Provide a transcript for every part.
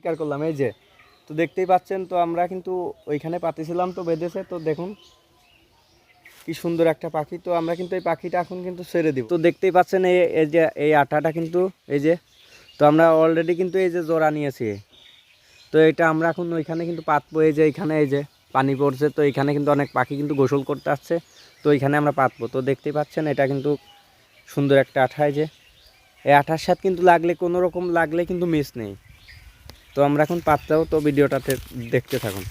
শিকার করলাম, এই যে। তো দেখতেই পাচ্ছেন, তো আমরা কিন্তু ওইখানে পাতিছিলাম তো বেঁধেছে, তো দেখুন কি সুন্দর একটা পাখি। তো আমরা কিন্তু এই পাখিটা এখন কিন্তু ছেড়ে দিব। তো দেখতেই পাচ্ছেন, এই এই যে, এই আটাটা কিন্তু, এই যে, তো আমরা অলরেডি কিন্তু এই যে জোড়া নিয়েছি। তো এটা আমরা এখন ওইখানে কিন্তু পাতবো, এই যে এইখানে এই যে পানি পড়ছে, তো এইখানে কিন্তু অনেক পাখি কিন্তু গোসল করতে আসছে, তো এইখানে আমরা পাতবো। তো দেখতেই পাচ্ছেন, এটা কিন্তু সুন্দর একটা আঠা, এই যে। এই আঠার সাথে কিন্তু লাগলে, কোনো রকম লাগলে কিন্তু মিস নেই। তো আমরা এখন পাততেও তো ভিডিওটাতে দেখতে থাকুন।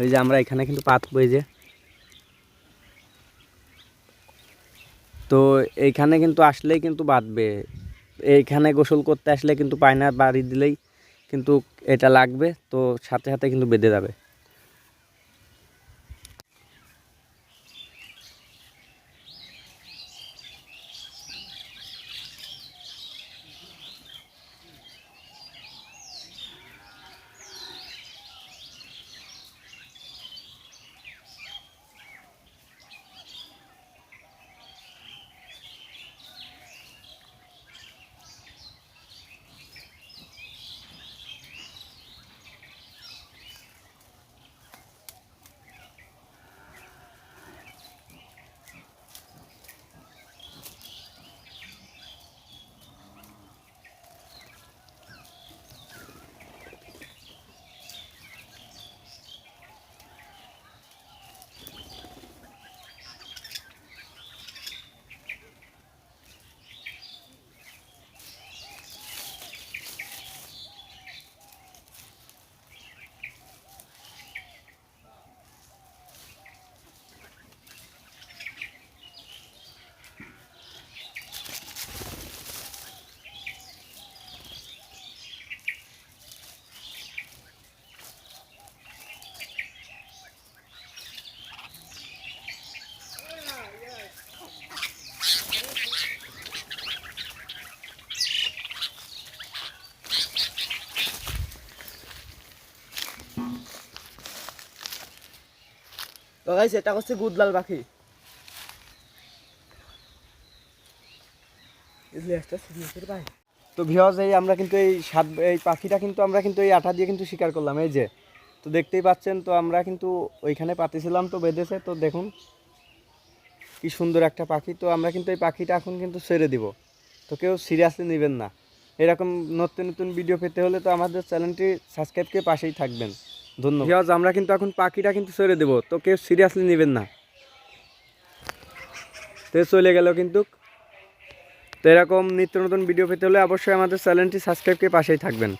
ওই যে আমরা এখানে কিন্তু পাতবো এই যে। তো এইখানে কিন্তু আসলেই কিন্তু বাঁধবে। এইখানে গোসল করতে আসলে কিন্তু পায়না বাড়ি দিলেই কিন্তু এটা লাগবে, তো সাথে সাথে কিন্তু বেঁধে যাবে। তো গাইস, এটা হচ্ছে গুদলাল পাখি। তো ভিওজ এই আমরা কিন্তু এই সাত, এই পাখিটা কিন্তু আমরা কিন্তু এই আঠা দিয়ে কিন্তু শিকার করলাম, এই যে। তো দেখতেই পাচ্ছেন, তো আমরা কিন্তু ওইখানে পাতিছিলাম, তো বেঁধেছে, তো দেখুন কি সুন্দর একটা পাখি। তো আমরা কিন্তু এই পাখিটা এখন কিন্তু ছেড়ে দিব। তো কেউ সিরিয়াসলি নেবেন না। এরকম নতুন নতুন ভিডিও পেতে হলে তো আমাদের চ্যানেলটি সাবস্ক্রাইব করে পাশেই থাকবেন। ধন্যবাদ। আমরা কিন্তু এখন পাখিটা কিন্তু ছেড়ে দেবো। তো কেউ সিরিয়াসলি নেবেন না। তো চলে গেল কিন্তু। তো এরকম নিত্য নতুন ভিডিও পেতে হলে অবশ্যই আমাদের চ্যানেলটি সাবস্ক্রাইব করে পাশেই থাকবেন।